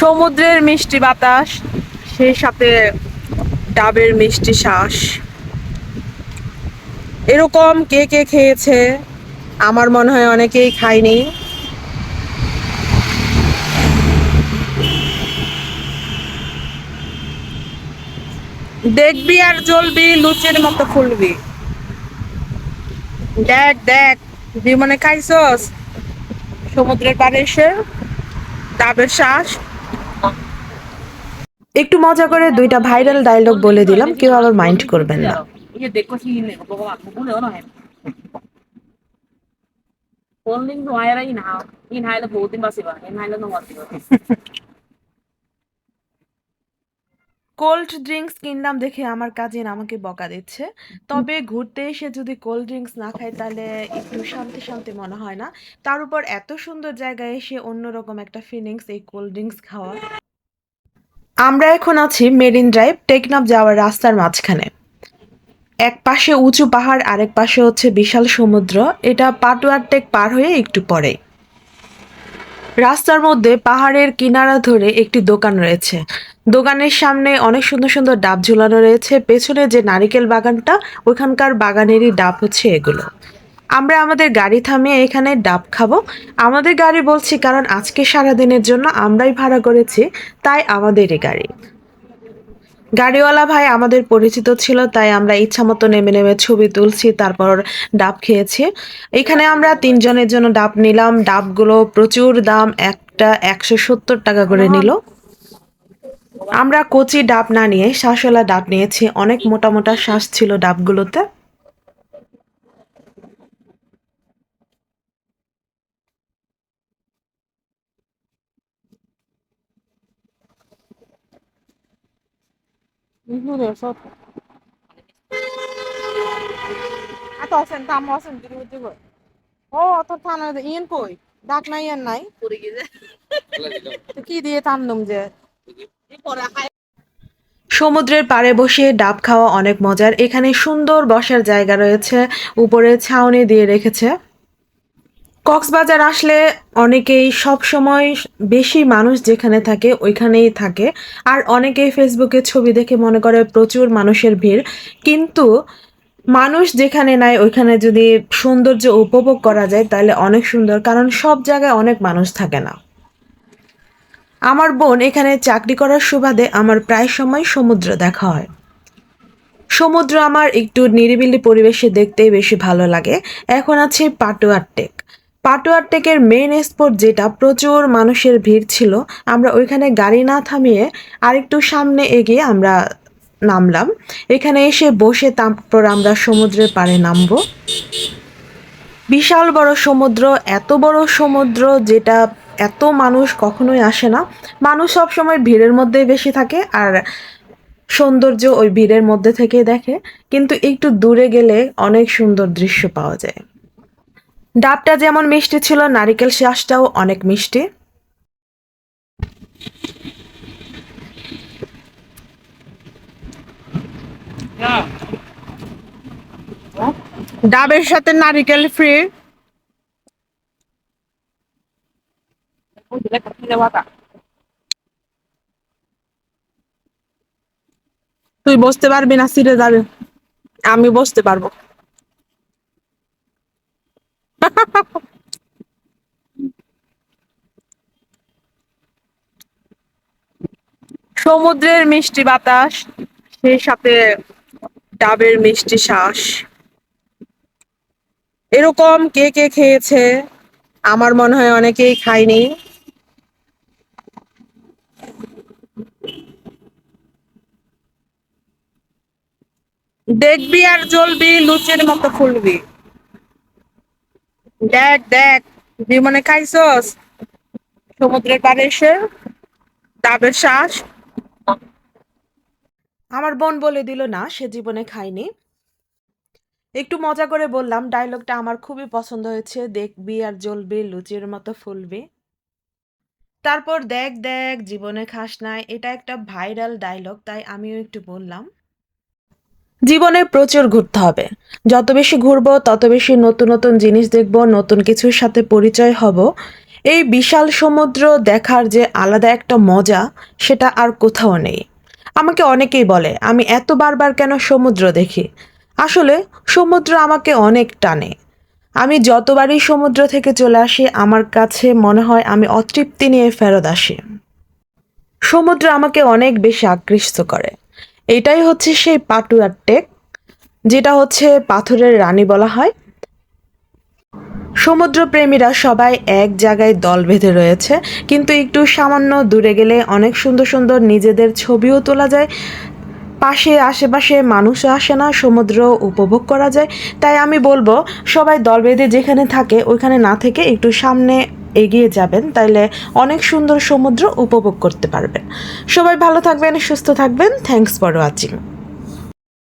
সমুদ্রের মিষ্টি বাতাস, সেই সাথে ডাবের মিষ্টি শ্বাস এরকম কে কে খেয়েছে, আমার মনে হয় অনেকেই খায়নি। দেখবি আর জ্বলবি লুচের মতো ফুলবি। দেখ দেখ, জীবনে খাইছস? সমুদ্রের পাড়ে এসে ডাবের শ্বাস একটু মজা করে দুইটা ভাইরাল ডায়লগ বলে দিলাম, কেউ আবার মাইন্ড করবেন না। কোল্ড ড্রিঙ্কস কিনলাম দেখে আমার কাজিন আমাকে বকা দিচ্ছে। তবে ঘুরতে এসে যদি কোল্ড ড্রিঙ্কস না খায়, তাহলে একটু শান্তি শান্তি মনে হয় না। তার উপর এত সুন্দর জায়গায় এসে অন্যরকম একটা ফিলিংস এই কোল্ড ড্রিঙ্কস খাওয়া। আমরা এখন আছি মেরিন ড্রাইভ, টেকনাফ যাওয়ার রাস্তার মাঝখানে। এক পাশে উঁচু পাহাড়, আরেক পাশে হচ্ছে বিশাল সমুদ্র। এটা পাটুয়ার টেক পার হয়ে একটু পরে রাস্তার মধ্যে পাহাড়ের কিনারা ধরে একটি দোকান রয়েছে। দোকানের সামনে অনেক সুন্দর সুন্দর ডাব ঝুলানো রয়েছে। পেছনে যে নারিকেল বাগানটা ওইখানকার বাগানেরই ডাব হচ্ছে এগুলো। আমরা আমাদের গাড়ি থামিয়ে এখানে ডাব খাব। আমাদের গাড়ি বলছি কারণ আজকে সারাদিনের জন্য আমরাই ভাড়া করেছি, তাই আমাদেরই গাড়ি। গাড়িওয়ালা ভাই আমাদের পরিচিত ছিল, তাই আমরা ইচ্ছা মতো নেমে নেমে ছবি তুলছি, তারপর ডাব খেয়েছি। এখানে আমরা তিনজনের জন্য ডাব নিলাম। ডাবগুলো প্রচুর দাম, একটা একশো সত্তর টাকা করে নিল। আমরা কচি ডাব না নিয়ে শ্বাসওয়ালা ডাব নিয়েছি, অনেক মোটা মোটা শ্বাস ছিল ডাবগুলোতে। ডাক নাই নাই পড়ে কি দিয়ে যে সমুদ্রের পাড়ে বসে ডাব খাওয়া অনেক মজার। এখানে সুন্দর বসার জায়গা রয়েছে। উপরে ছাউনি দিয়ে রেখেছে। কক্সবাজার আসলে অনেকেই সব সময় বেশি মানুষ যেখানে থাকে, ওইখানেই থাকে। আর অনেকেই ফেসবুকে ছবি দেখে মনে করে প্রচুর মানুষের ভিড়। কিন্তু মানুষ যেখানে নাই, ওইখানে যদি সৌন্দর্য উপভোগ করা যায়, তাহলে অনেক সুন্দর। কারণ সব জায়গায় অনেক মানুষ থাকে না। আমার বোন এখানে চাকরি করার সুবাদে আমার প্রায় সময় সমুদ্র দেখা হয়। সমুদ্র আমার একটু নিরিবিলি পরিবেশে দেখতেই বেশি ভালো লাগে। এখন আছে পাটুয়ার টেক। পাটুয়ার টেকের মেন স্পট যেটা প্রচুর মানুষের ভিড় ছিল, আমরা ওইখানে গাড়ি না থামিয়ে আরেকটু সামনে এগিয়ে আমরা নামলাম। এখানে এসে বসে তারপর আমরা সমুদ্রের পাড়ে নামবো। বিশাল বড় সমুদ্র, এত বড় সমুদ্র যেটা এত মানুষ কখনোই আসে না। মানুষ সব সময় ভিড়ের মধ্যেই বেশি থাকে আর সৌন্দর্য ওই ভিড়ের মধ্যে থেকে দেখে, কিন্তু একটু দূরে গেলে অনেক সুন্দর দৃশ্য পাওয়া যায়। ডাবটা যেমন মিষ্টি ছিল, নারিকেল শাঁসটাও অনেক মিষ্টি। ডাবের সাথে নারিকেল ফ্রি। তুই বসতে পারবি না, সিরে যাবে। আমি বসতে পারব। সমুদ্রের মিষ্টি বাতাস, সেই সাথে ডাবের মিষ্টি শ্বাস। এরকম কে কে খেয়েছে? আমার মনে হয় অনেকেই খায়নি। দেখবি আর জ্বলবি লুচের মতো ফুলবি। দেখ দেখ জীবনে খাইছস? সমুদ্রের পাড়ে এসে ডাবের শ্বাস। আমার বোন বলে দিল না, সে জীবনে খায়নি। একটু মজা করে বললাম ডায়লগটা আমার খুবই পছন্দ হয়েছে। দেখবি আর জ্বলবি, লুচির মতো ফুলবি। তারপর দেখ দেখ, জীবনে খাস নাই। এটা একটা ভাইরাল ডায়লগ তাই আমিও একটু বললাম। জীবনে প্রচুর ঘুরতে হবে। যত বেশি ঘুরবো, তত বেশি নতুন নতুন জিনিস দেখব, নতুন কিছুর সাথে পরিচয় হব। এই বিশাল সমুদ্র দেখার যে আলাদা একটা মজা, সেটা আর কোথাও নেই। আমাকে অনেকেই বলে, আমি এত বারবার কেন সমুদ্র দেখি? আসলে, সমুদ্র আমাকে অনেক টানে। আমি যতবারই সমুদ্র থেকে চলে আসি, আমার কাছে মনে হয় আমি অতৃপ্তি নিয়ে ফেরত আসি। সমুদ্র আমাকে অনেক বেশি আকৃষ্ট করে। এটাই হচ্ছে সেই পাটুয়ার টেক, যেটা হচ্ছে পাথরের রানী বলা হয়। সমুদ্রপ্রেমীরা সবাই এক জায়গায় দল বেঁধে রয়েছে, কিন্তু একটু সামান্য দূরে গেলে অনেক সুন্দর সুন্দর নিজেদের ছবিও তোলা যায়। পাশে আশেপাশে মানুষও আসে না, সমুদ্র উপভোগ করা যায়। তাই আমি বলব, সবাই দল বেঁধে যেখানে থাকে, ওইখানে না থেকে একটু সামনে এগিয়ে যাবেন, তাইলে অনেক সুন্দর সমুদ্র উপভোগ করতে পারবেন। সবাই ভালো থাকবেন, সুস্থ থাকবেন। Thanks for watching